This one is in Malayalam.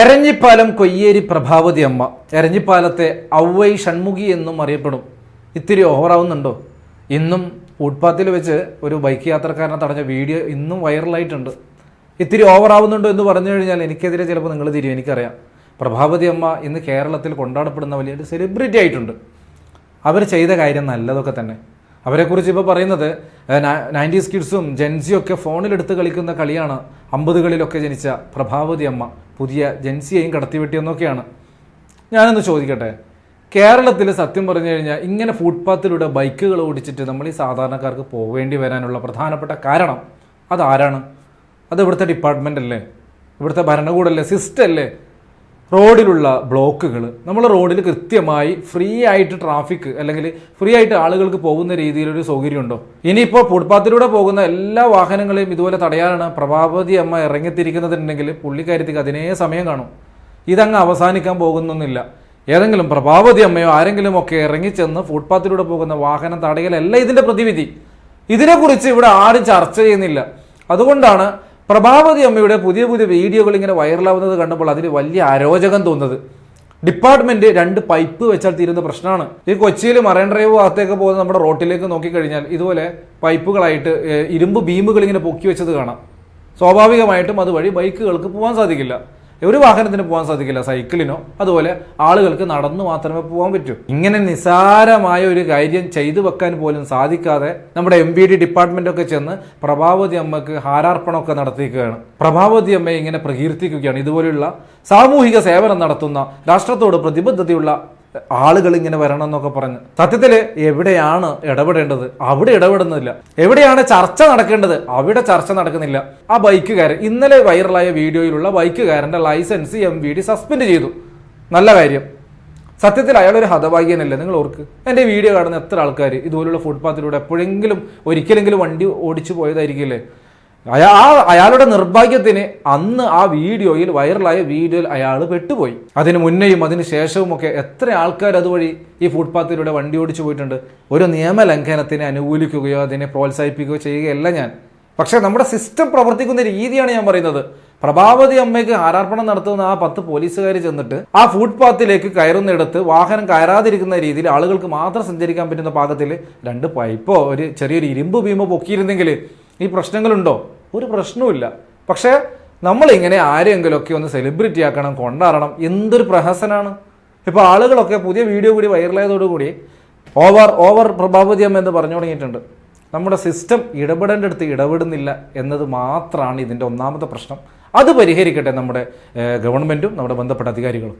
എരഞ്ഞിപ്പാലം കൊയ്യേരി പ്രഭാവതി അമ്മ. എരഞ്ഞിപ്പാലത്തെ ഔവൈ ഷൺമുഖി എന്നും അറിയപ്പെടും. ഇത്തിരി ഓവറാവുന്നുണ്ടോ? ഇന്നും ഫുട്പാത്തിൽ വെച്ച് ഒരു ബൈക്ക് യാത്രക്കാരനെ തടഞ്ഞ വീഡിയോ ഇന്നും വൈറലായിട്ടുണ്ട്. ഇത്തിരി ഓവറാവുന്നുണ്ടോ എന്ന് പറഞ്ഞു കഴിഞ്ഞാൽ എനിക്കെതിരെ ചിലപ്പോൾ നിങ്ങൾ തിരിയും എനിക്കറിയാം. പ്രഭാവതി അമ്മ ഇന്ന് കേരളത്തിൽ കൊണ്ടാടപ്പെടുന്ന വലിയൊരു സെലിബ്രിറ്റി ആയിട്ടുണ്ട്. അവർ ചെയ്ത കാര്യം നല്ലതൊക്കെ തന്നെ. അവരെക്കുറിച്ച് ഇപ്പോൾ പറയുന്നത് നയന്റീസ് കിഡ്സും ജെൻസിയും ഒക്കെ ഫോണിലെടുത്ത് കളിക്കുന്ന കളിയാണ് അമ്പതുകളിലൊക്കെ ജനിച്ച പ്രഭാവതി അമ്മ പുതിയ ജെൻസിയെയും കടത്തിവെട്ടിയെന്നൊക്കെയാണ്. ഞാനൊന്ന് ചോദിക്കട്ടെ കേരളത്തിൽ സത്യം പറഞ്ഞു കഴിഞ്ഞാൽ ഇങ്ങനെ ഫുട്പാത്തിലൂടെ ബൈക്കുകൾ ഓടിച്ചിട്ട് നമ്മൾ ഈ സാധാരണക്കാർക്ക് പോവേണ്ടി വരാനുള്ള പ്രധാനപ്പെട്ട കാരണം അതാരാണ്? അത് ഇവിടുത്തെ ഡിപ്പാർട്ട്മെന്റ് അല്ലേ ഇവിടുത്തെ ഭരണകൂടമല്ലേ സിസ്റ്റം അല്ലേ റോഡിലുള്ള ബ്ലോക്കുകൾ നമ്മൾ റോഡിൽ കൃത്യമായി ഫ്രീ ആയിട്ട് ട്രാഫിക് അല്ലെങ്കിൽ ഫ്രീ ആയിട്ട് ആളുകൾക്ക് പോകുന്ന രീതിയിലൊരു സൗകര്യമുണ്ടോ? ഇനിയിപ്പോൾ ഫുട്പാത്തിലൂടെ പോകുന്ന എല്ലാ വാഹനങ്ങളെയും ഇതുപോലെ തടയാനാണ് പ്രഭാവതി അമ്മ ഇറങ്ങിത്തിരിക്കുന്നതുണ്ടെങ്കിൽ പുള്ളിക്കാര്യത്തേക്ക് അതിനേ സമയം കാണും. ഇതങ്ങ് അവസാനിക്കാൻ പോകുന്നൊന്നുമില്ല. ഏതെങ്കിലും പ്രഭാവതി അമ്മയോ ആരെങ്കിലും ഒക്കെ ഇറങ്ങിച്ചെന്ന് ഫുട്പാത്തിലൂടെ പോകുന്ന വാഹനം തടയലല്ല ഇതിന്റെ പ്രതിവിധി. ഇതിനെക്കുറിച്ച് ഇവിടെ ആരും ചർച്ച ചെയ്യുന്നില്ല. അതുകൊണ്ടാണ് പ്രഭാവതി അമ്മയുടെ പുതിയ പുതിയ വീഡിയോകൾ ഇങ്ങനെ വൈറലാവുന്നത് കണ്ടപ്പോൾ അതിൽ വലിയ അരോചകം തോന്നുന്നത്. ഡിപ്പാർട്ട്മെന്റ് രണ്ട് പൈപ്പ് വെച്ചാൽ തീരുന്ന പ്രശ്നമാണ്. ഈ കൊച്ചിയിൽ മറൈൻ ഡ്രൈവ് ഭാഗത്തേക്ക് പോകുന്ന നമ്മുടെ റോട്ടിലേക്ക് നോക്കിക്കഴിഞ്ഞാൽ ഇതുപോലെ പൈപ്പുകളായിട്ട് ഇരുമ്പ് ബീമുകൾ ഇങ്ങനെ പൊക്കി വെച്ചത് കാണാം. സ്വാഭാവികമായിട്ടും അതുവഴി ബൈക്കുകൾക്ക് പോകാൻ സാധിക്കില്ല. ഒരു വാഹനത്തിന് പോകാൻ സാധിക്കില്ല സൈക്കിളിനോ. അതുപോലെ ആളുകൾക്ക് നടന്നു മാത്രമേ പോകാൻ പറ്റൂ. ഇങ്ങനെ നിസാരമായ ഒരു കാര്യം ചെയ്തു വെക്കാൻ പോലും സാധിക്കാതെ നമ്മുടെ എം ബി ഡി ഡിപ്പാർട്ട്മെന്റ് ഒക്കെ ചെന്ന് പ്രഭാവതി അമ്മയ്ക്ക് ഹാരാർപ്പണമൊക്കെ നടത്തിക്കുകയാണ് പ്രഭാവതി അമ്മയെ ഇങ്ങനെ പ്രകീർത്തിക്കുകയാണ്. ഇതുപോലെയുള്ള സാമൂഹിക സേവനം നടത്തുന്ന രാഷ്ട്രത്തോട് പ്രതിബദ്ധതയുള്ള ആളുകൾ ഇങ്ങനെ വരണം എന്നൊക്കെ പറഞ്ഞ്. സത്യത്തിൽ എവിടെയാണ് ഇടപെടേണ്ടത്? അവിടെ ഇടപെടുന്നില്ല. എവിടെയാണ് ചർച്ച നടക്കേണ്ടത്? അവിടെ ചർച്ച നടക്കുന്നില്ല. ആ ബൈക്കുകാരൻ ഇന്നലെ വൈറലായ വീഡിയോയിലുള്ള ബൈക്കുകാരന്റെ licence M V D suspend ചെയ്തു. നല്ല കാര്യം. സത്യത്തിൽ അയാളൊരു ഹതഭാഗ്യനല്ലേ? നിങ്ങൾ ഓർക്ക്. എന്റെ വീഡിയോ കാണുന്ന എത്ര ആൾക്കാർ ഇതുപോലുള്ള ഫുട്പാത്തിലൂടെ എപ്പോഴെങ്കിലും ഒരിക്കലെങ്കിലും വണ്ടി ഓടിച്ചു പോയതായിരിക്കില്ലേ? അയാ അയാളുടെ നിർഭാഗ്യത്തിന് അന്ന് ആ വീഡിയോയിൽ വൈറലായ വീഡിയോയിൽ അയാൾ പെട്ടുപോയി. അതിന് മുന്നേയും അതിന് ശേഷവും ഒക്കെ എത്ര ആൾക്കാർ അതുവഴി ഈ ഫുട്പാത്തിലൂടെ വണ്ടി ഓടിച്ചു പോയിട്ടുണ്ട്. ഒരു നിയമലംഘനത്തിനെ അനുകൂലിക്കുകയോ അതിനെ പ്രോത്സാഹിപ്പിക്കുകയോ ചെയ്യുകയല്ല ഞാൻ. പക്ഷെ നമ്മുടെ സിസ്റ്റം പ്രവർത്തിക്കുന്ന രീതിയാണ് ഞാൻ പറയുന്നത്. പ്രഭാവതി അമ്മയ്ക്ക് ആരാർപ്പണം നടത്തുന്ന ആ പത്ത് പോലീസുകാർ ചെന്നിട്ട് ആ ഫുട്പാത്തിലേക്ക് കയറുന്നിടത്ത് വാഹനം കയറാതിരിക്കുന്ന രീതിയിൽ ആളുകൾക്ക് മാത്രം സഞ്ചരിക്കാൻ പറ്റുന്ന പാകത്തിൽ രണ്ട് പൈപ്പോ ഒരു ചെറിയൊരു ഇരുമ്പ് ഭീമോ പൊക്കിയിരുന്നെങ്കിൽ ഈ പ്രശ്നങ്ങളുണ്ടോ? ഒരു പ്രശ്നവുമില്ല. പക്ഷേ നമ്മളിങ്ങനെ ആരെങ്കിലുമൊക്കെ ഒന്ന് സെലിബ്രിറ്റി ആക്കണം കൊണ്ടാടണം എന്തൊരു പ്രഹസനാണ്? ഇപ്പോൾ ആളുകളൊക്കെ പുതിയ വീഡിയോ കൂടി വൈറലായതോടുകൂടി ഓവർ ഓവർ പ്രഭാവതിയം എന്ന് പറഞ്ഞു തുടങ്ങിയിട്ടുണ്ട്. നമ്മുടെ സിസ്റ്റം ഇടപെടേണ്ട അടുത്ത് ഇടപെടുന്നില്ല എന്നത് മാത്രമാണ് ഇതിന്റെ ഒന്നാമത്തെ പ്രശ്നം. അത് പരിഹരിക്കട്ടെ നമ്മുടെ ഗവൺമെന്റും നമ്മുടെ ബന്ധപ്പെട്ട അധികാരികളും.